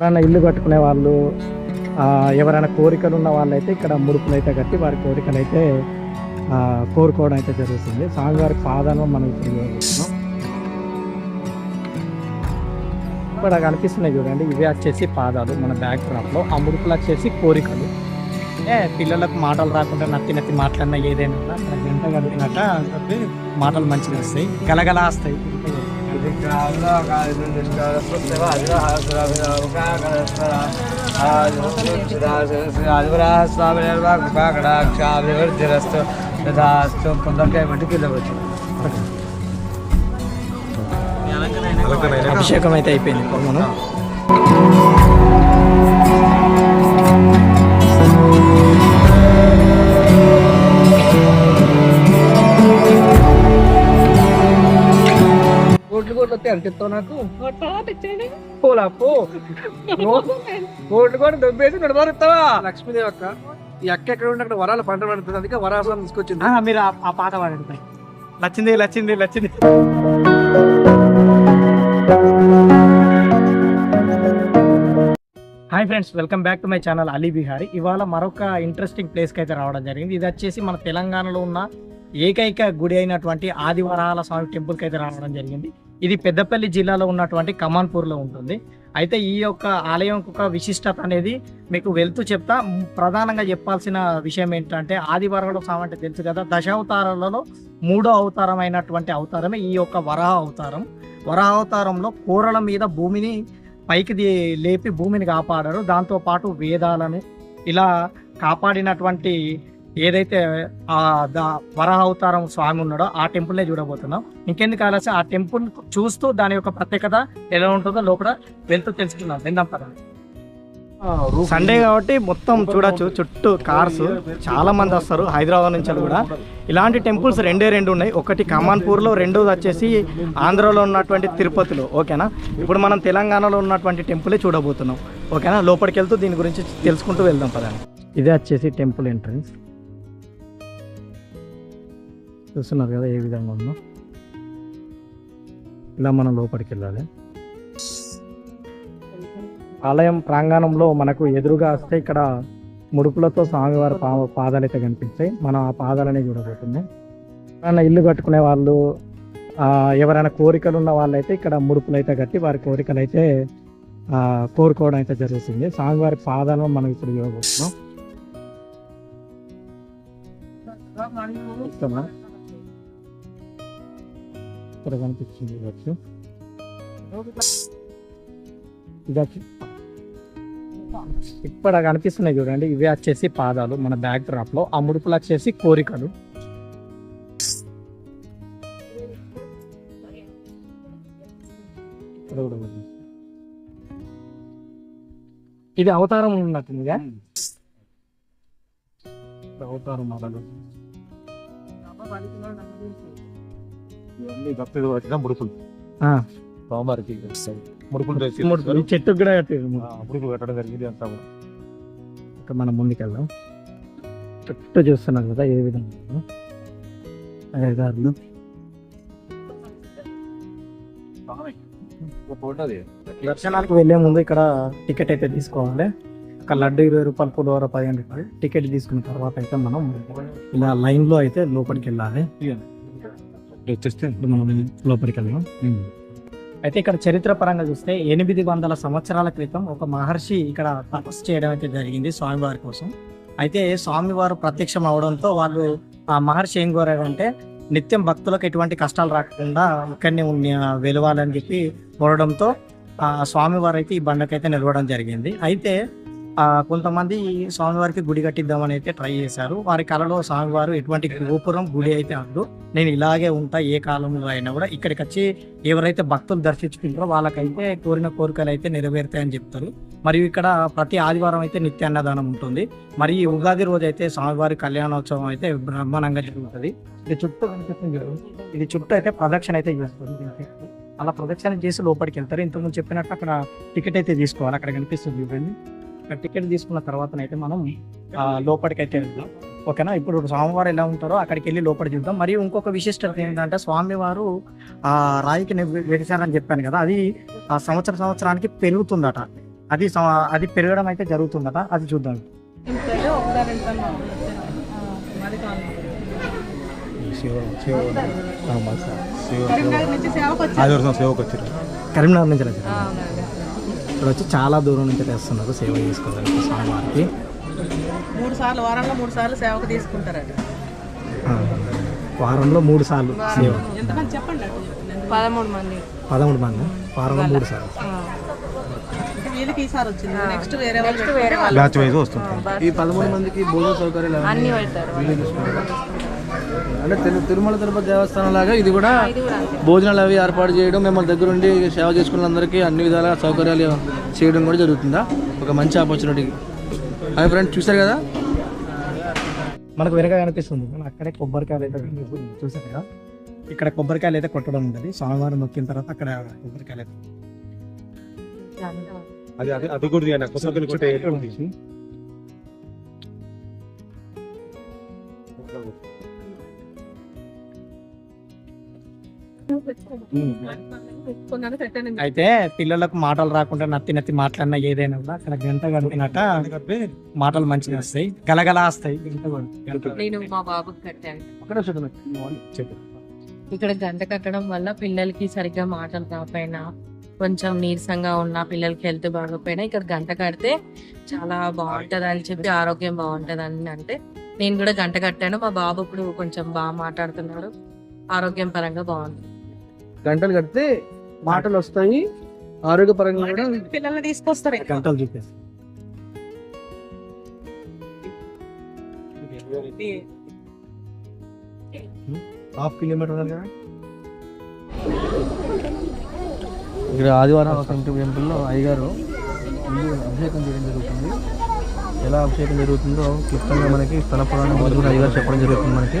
ఎవరైనా ఇల్లు కట్టుకునే వాళ్ళు ఎవరైనా కోరికలు ఉన్న వాళ్ళైతే ఇక్కడ ముడుపులు అయితే కట్టి వారి కోరికలు అయితే కోరుకోవడం అయితే జరుగుతుంది. స్వామివారి పాదాలను మనం ఇప్పుడు చూస్తున్నాం ఇక్కడ కనిపిస్తున్నాయి చూడండి ఇవి వచ్చేసి పాదాలు మన బ్యాక్ డ్రాప్లో ఆ ముడుపులు వచ్చేసి కోరికలు. అంటే పిల్లలకు మాటలు రాకుండా నత్తి నత్తి మాట్లాడినా ఏదైనా గంట కడిగినట్ట మాటలు మంచిగా వస్తాయి. గలగల వస్తాయి స్వామిరస్తు అభిషేకం అయితే అయిపోయింది. ఇప్పుడు ఇస్తావు నాకు? పోలా పో. కోట్లు కూడా దొబ్బేసి నడవరు ఇస్తావా లక్ష్మీదేవి అక్క ఈ అక్క ఎక్కడ ఉంటే అక్కడ వరాల పంట పడుతుంది. అందుకే వరాసం తీసుకొచ్చింది. ఆ, మీరు ఆ- పాట పాడండి లచ్చింది లచ్చింది లచ్చింది hi friends welcome back to my channel Ali Bihari ఇవాళ మరొక ఇంట్రెస్టింగ్ ప్లేస్కి అయితే రావడం జరిగింది. ఇది వచ్చేసి మన తెలంగాణలో ఉన్న ఏకైక గుడి అయినటువంటి ఆదివరాల స్వామి టెంపుల్కి అయితే రావడం జరిగింది. ఇది పెద్దపల్లి జిల్లాలో ఉన్నటువంటి కమాన్పూర్లో ఉంటుంది. అయితే ఈ యొక్క ఆలయం యొక్క విశిష్టత అనేది మీకు వెళ్తూ చెప్తా. ప్రధానంగా చెప్పాల్సిన విషయం ఏంటంటే ఆదివారంలో స్వామి అంటే తెలుసు కదా. దశావతారాలలో మూడో అవతారం అయినటువంటి అవతారమే ఈ యొక్క వరాహ అవతారం. వరాహ అవతారంలో కూరల మీద భూమిని పైకి లేపి భూమిని కాపాడారు. దాంతో పాటు వేదాలను ఇలా కాపాడినటువంటి ఏదైతే ఆ ద వరాహ అవతారం స్వామి ఉన్నాడో ఆ టెంపుల్నే చూడబోతున్నాం. ఇంకెందుకు ఆలస్యం? ఆ టెంపుల్ చూస్తూ దాని యొక్క ప్రత్యేకత ఎలా ఉంటుందో లోపల వెళ్తూ తెలుసుకుందాం. వెళ్దాం పదండి సండే కాబట్టి మొత్తం చూడొచ్చు. చుట్టూ కార్స్ చాలా మంది వస్తారు హైదరాబాద్ నుంచి కూడా. ఇలాంటి టెంపుల్స్ రెండే రెండు ఉన్నాయి. ఒకటి కమాన్పూర్లో రెండోది వచ్చేసి ఆంధ్రాలో ఉన్నటువంటి తిరుపతిలో. ఓకేనా? ఇప్పుడు మనం తెలంగాణలో ఉన్నటువంటి టెంపులే చూడబోతున్నాం. ఓకేనా? లోపలికి వెళ్తూ దీని గురించి తెలుసుకుంటూ వెళ్దాం పదండి ఇదే వచ్చేసి టెంపుల్ ఎంట్రన్స్ చూస్తున్నారు కదా ఏ విధంగా ఉందో? ఇలా మనం లోపలికి వెళ్ళాలి ఆలయం ప్రాంగణంలో మనకు ఎదురుగా వస్తే ఇక్కడ ముడుపులతో స్వామివారి పా పాదాలైతే కనిపిస్తాయి మనం ఆ పాదాలనే చూడబోతున్నాం. ఎవరైనా ఇల్లు కట్టుకునే వాళ్ళు ఎవరైనా కోరికలు ఉన్న వాళ్ళైతే ఇక్కడ ముడుపులు అయితే కట్టి వారి కోరికలు అయితే కోరుకోవడం అయితే జరుగుతుంది స్వామివారి పాదాలను మనం ఇప్పుడు చూడబోతున్నాం. ఇక్కడ కనిపిస్తుంది చూడొచ్చు ఇది ఇక్కడ కనిపిస్తున్నాయి చూడండి ఇవి వచ్చేసి పాదాలు మన బ్యాక్ డ్రాప్లో. ఆ ముడుపులు వచ్చేసి కోరికలు. ఇది అవతారం ఉన్నట్టుందిగా? అవతారం మొదలు ఇవన్నీ భక్తులు వచ్చిన ముడుపులు. ఆ, స్వామివారికి ముడుపులు వేసి ముడుపులు. ఈ చెట్టుకు కూడా కట్టారు ఆ, ముడుపులు. కట్టడం జరిగింది అంతా కూడా. ఇక మనం ముందుకెళ్దాం. చుట్టూ చూస్తున్నాం కదా ఏ విధంగా. అయ్యగారులు. దర్శనానికి వెళ్ళే ముందు ఇక్కడ టికెట్ అయితే తీసుకోవాలి. ఒక లడ్డు ఇరవై రూపాయలు పులిహోర పదిహేను రూపాయలు. టికెట్ తీసుకున్న తర్వాత అయితే మనం ఇలా లైన్లో అయితే లోపలికి వెళ్ళాలి. వచ్చేస్తే ఇప్పుడు మనం లోపలికి వెళ్దాం. అయితే ఇక్కడ చరిత్ర పరంగా చూస్తే ఎనిమిది వందల సంవత్సరాల క్రితం ఒక మహర్షి ఇక్కడ తపస్సు చేయడం అయితే జరిగింది స్వామివారి కోసం. అయితే స్వామివారు ప్రత్యక్షం అవడంతో వాళ్ళు ఆ మహర్షి ఏం కోరారంటే నిత్యం భక్తులకు ఎటువంటి కష్టాలు రాకుండా ఇక్కడనే వెలవాలని చెప్పి కోరడంతో ఆ స్వామివారు అయితే ఈ బండకైతే నిలవడం జరిగింది. అయితే కొంతమంది స్వామివారికి గుడి కట్టిద్దామని అయితే ట్రై చేశారు. వారి కళలో స్వామివారు ఎటువంటి గోపురం గుడి అయితే అందు. నేను ఇలాగే ఉంటా ఏ కాలంలో అయినా కూడా ఇక్కడికి వచ్చి ఎవరైతే భక్తులు దర్శించుకుంటారో వాళ్ళకైతే కోరిన కోరికలు అయితే నెరవేరుతాయని చెప్తారు. మరియు ఇక్కడ ప్రతి ఆదివారం అయితే నిత్య అన్నదానం ఉంటుంది. మరి ఈ ఉగాది రోజు అయితే స్వామివారి కళ్యాణోత్సవం అయితే బ్రహ్మాండంగా జరుగుతుంది. ఇది చుట్టూ కనిపిస్తుంది ఇది చుట్టూ అయితే ప్రదక్షిణ అయితే చేస్తుంది అలా ప్రదక్షిణ చేసి లోపలికి వెళ్తారు. ఇంతకుముందు చెప్పినట్టు అక్కడ టికెట్ అయితే తీసుకోవాలి. అక్కడ కనిపిస్తుంది చూడండి. టికెట్ తీసుకున్న తర్వాతనైతే మనం ఆ, లోపలికి అయితే వెళ్దాం. ఓకేనా? ఇప్పుడు స్వామివారు ఎలా ఉంటారో అక్కడికి వెళ్ళి లోపల చూద్దాం. మరియు ఇంకొక విశిష్టత ఏంటంటే స్వామివారు ఆ రాయికి వెలిసారని చెప్పాను కదా అది ఆ సంవత్సర సంవత్సరానికి పెరుగుతుందట. అది అది పెరగడం అయితే జరుగుతుందట. అది చూద్దాం. కరీంనగర్ నుంచి ఇక్కడ వచ్చి చాలా దూరం నుంచి తెస్తున్నారు సేవ చేసుకోవడానికి స్వామివారికి. మూడు సార్లు వారంలో మూడు సార్లు సేవకు తీసుకుంటారట ఆ, వారంలో మూడు సార్లు సేవ. ఎంతమంది చెప్పండి అటు? పదమూడు మంది. పదమూడు మంది? వారంలో మూడు సార్లు. వీళ్ళకి ఈసారి వచ్చింది. నెక్స్ట్ వేరే వాళ్ళు వేరే వస్తుంటారు. ఈ పదమూడు మందికి భోజన సౌకర్యాలు అన్ని పెడతారు. అంటే తిరు- తిరుమల తిరుపతి దేవస్థానం లాగా ఇది కూడా భోజనాలు అవి ఏర్పాటు చేయడం మిమ్మల్ని దగ్గర ఉండి సేవ చేసుకున్న అందరికీ అన్ని విధాల సౌకర్యాలు చేయడం కూడా జరుగుతుందా? ఒక మంచి ఆపర్చునిటీ అవి ఫ్రెండ్స్ చూసారు కదా? మనకు వెనక కనిపిస్తుంది. మనం అక్కడే కొబ్బరికాయలు అయితే చూసారు కదా? ఇక్కడ కొబ్బరికాయలు అయితే కొట్టడం ఉంటుంది. స్వామివారం నొక్కిన తర్వాత అక్కడ కొబ్బరికాయలు అయితే అది అది అది కూడా అయితే పిల్లలకు మాటలు రాకుండా నత్తి నత్తి మాట్లాడినా ఏదైనా కూడా అక్కడ గంట గడిపినట్ట మాటలు మంచిగా వస్తాయి. గలగల వస్తాయి. నేను మా బాబుకి కట్టాను. ఇక్కడ గంట కట్టడం వల్ల పిల్లలకి సరిగ్గా మాటలు రాకపోయినా కొంచెం నీరసంగా ఉన్న పిల్లలకి హెల్త్ బాగోపోయినా ఇక్కడ గంట కడితే చాలా బాగుంటది అని చెప్పి ఆరోగ్యం బాగుంటది అని అంటే నేను కూడా గంట కట్టాను. మా బాబు ఇప్పుడు కొంచెం బాగా మాట్లాడుతున్నాడు. ఆరోగ్యం పరంగా బాగుంది. గంటలు కడితే మాటలు వస్తాయి ఆరోగ్యపరంగా కూడా పిల్లల్ని తీసుకొస్తారు. గంటలు చూపేసి హాఫ్ కిలోమీటర్ కదా? ఇక్కడ ఆదివారం టెంపుల్లో అయ్యగారు ముందు అభిషేకం చేయడం జరుగుతుంది. ఎలా అభిషేకం జరుగుతుందో క్లుప్తంగా మనకి స్థల పురాణం మొదలు కూడా అయ్యగారు చెప్పడం జరుగుతుంది మనకి.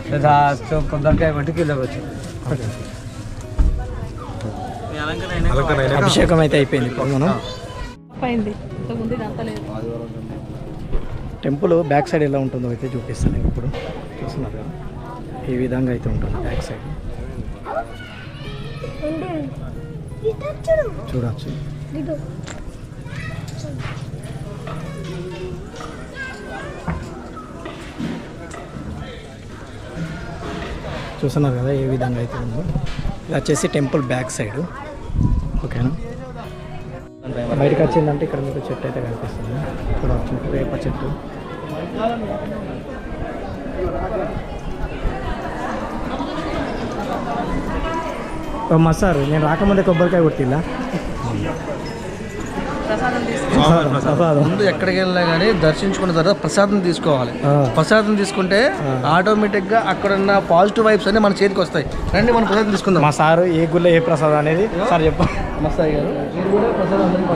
యథాస్తు కొందరికాయ బట్టి అలంకరణ అభిషేకం అయితే అయిపోయింది లేదు. టెంపుల్ బ్యాక్ సైడ్ ఎలా ఉంటుందో అయితే చూపిస్తాను నేను ఇప్పుడు. చూస్తున్నారు కదా? ఈ విధంగా అయితే ఉంటుంది బ్యాక్ సైడ్. చూడవచ్చు చూస్తున్నారు కదా ఏ విధంగా అయితే ఉందో. ఇది వచ్చేసి టెంపుల్ బ్యాక్ సైడ్. ఓకేనా? బయటకు వచ్చిందంటే ఇక్కడ మీకు చెట్టు అయితే కనిపిస్తుంది. ఇక్కడ వచ్చింది వేప చెట్టు. ఓ మసారు నేను రాకముందే కొబ్బరికాయ కొట్టిల్లా ప్రసాదం ముందు ఎక్కడికి వెళ్ళినా కానీ దర్శించుకున్న తర్వాత ప్రసాదం తీసుకోవాలి. ప్రసాదం తీసుకుంటే ఆటోమేటిక్గా అక్కడ ఉన్న పాజిటివ్ వైబ్స్ అన్ని మన చేతికి వస్తాయి. రండి మనం ప్రసాదం తీసుకుందాం. మా సారు ఏ గుళ్ళో ఏ ప్రసాదం అనేది సార్ చెప్పు. మస్తాయి గారు. మీరు కూడా ప్రసాదం అందరికీ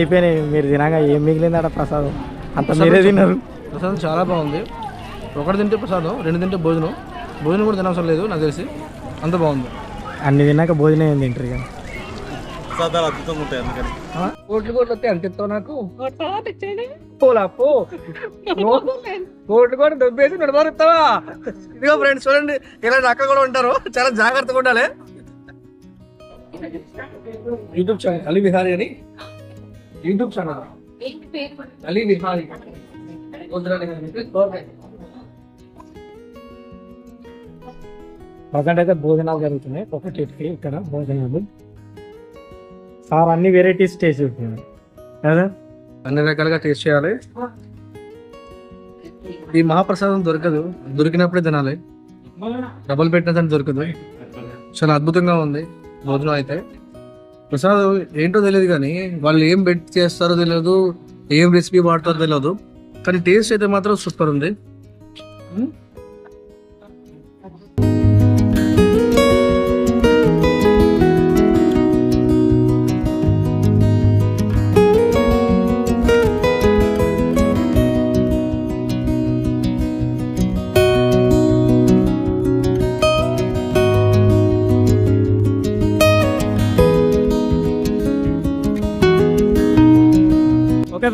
అయిపోయినాయి. మీరు తినగా ఏం మిగిలిందట ప్రసాదం? అంత మీరే తిన్నారు. ప్రసాదం చాలా బాగుంది. ఒకటి తింటే ప్రసాదం రెండు తింటే భోజనం. భోజనం కూడా తినవసరం లేదు నాకు తెలిసి. అంత బాగుంది. అన్ని తిన్నాక భోజనం ఏం తింటారు ఇక? కోట్లు కోట్లు వస్తే అంత ఇస్తావు నాకు. పోలా పో. కోట్లు కూడా దొబ్బేసి నడవరు ఇస్తావా ఇదిగో ఫ్రెండ్స్ చూడండి. ఇలాంటి అక్కడ కూడా ఉంటారు. చాలా జాగ్రత్తగా ఉండాలి. యూట్యూబ్ ఛానల్ అలీ విహారీ అని. YouTube channel. Ali Vihari. Present అయితే భోజనాలు జరుగుతున్నాయి. ఒకటికి ఇక్కడ భోజనాలు. సార్ అన్ని వెరైటీస్ టేస్ట్ చూస్తున్నాడు కదా? అన్ని రకాలుగా టేస్ట్ చేయాలి. ఈ మహాప్రసాదం దొరకదు. దొరికినప్పుడే తినాలి. డబ్బులు పెట్టిన దొరకదు. చాలా అద్భుతంగా ఉంది. భోజనం అయితే. ప్రసాద్ ఏంటో తెలియదు కానీ వాళ్ళు ఏం బెట్ చేస్తారో తెలియదు ఏం రెసిపీ వాడతారో తెలియదు. కానీ టేస్ట్ అయితే మాత్రం సూపర్ ఉంది.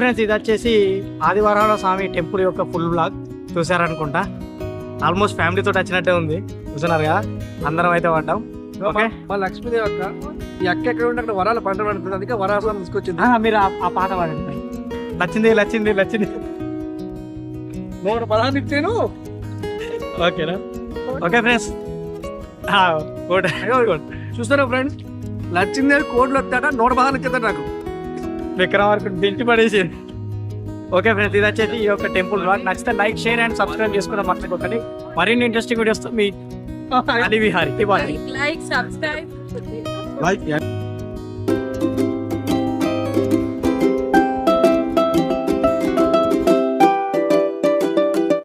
ఫ్రెండ్స్ ఇది వచ్చేసి ఆదివారాల స్వామి టెంపుల్ యొక్క ఫుల్ బ్లాగ్. చూసారనుకుంటా ఆల్మోస్ట్ ఫ్యామిలీ తోటి వచ్చినట్టే ఉంది. చూస్తున్నారు కదా? అందరం అయితే పడ్డాం. ఓకే. మా లక్ష్మీదేవి అక్క. ఈ అక్క ఎక్కడ ఉంటే అక్కడ వరాల పంట పడుతుంది. అందుకే వరాసం తీసుకొచ్చింది. మీరు ఆ- పాట పాడండి. నచ్చింది నచ్చింది నచ్చింది. మూడు పదాలు ఇచ్చాను. ఓకేనా? Okay friends. చూస్తారా ఫ్రెండ్స్? లచ్చింది కోట్లు వస్తాట నూట పదాలు ఇచ్చేస్తాడు నాకు. విక్రమార్కు దించి పడేసి ఓకే ఫ్రెండ్స్ ఇది వచ్చేసి ఈ యొక్క టెంపుల్ బ్లాగ్ నచ్చితే లైక్ షేర్ అండ్ సబ్స్క్రైబ్ చేసుకోవడం మర్చిపోకండి. మరిన్ని ఇంట్రెస్టింగ్ వీడియోస్ మీ Ali Vihari like subscribe. Like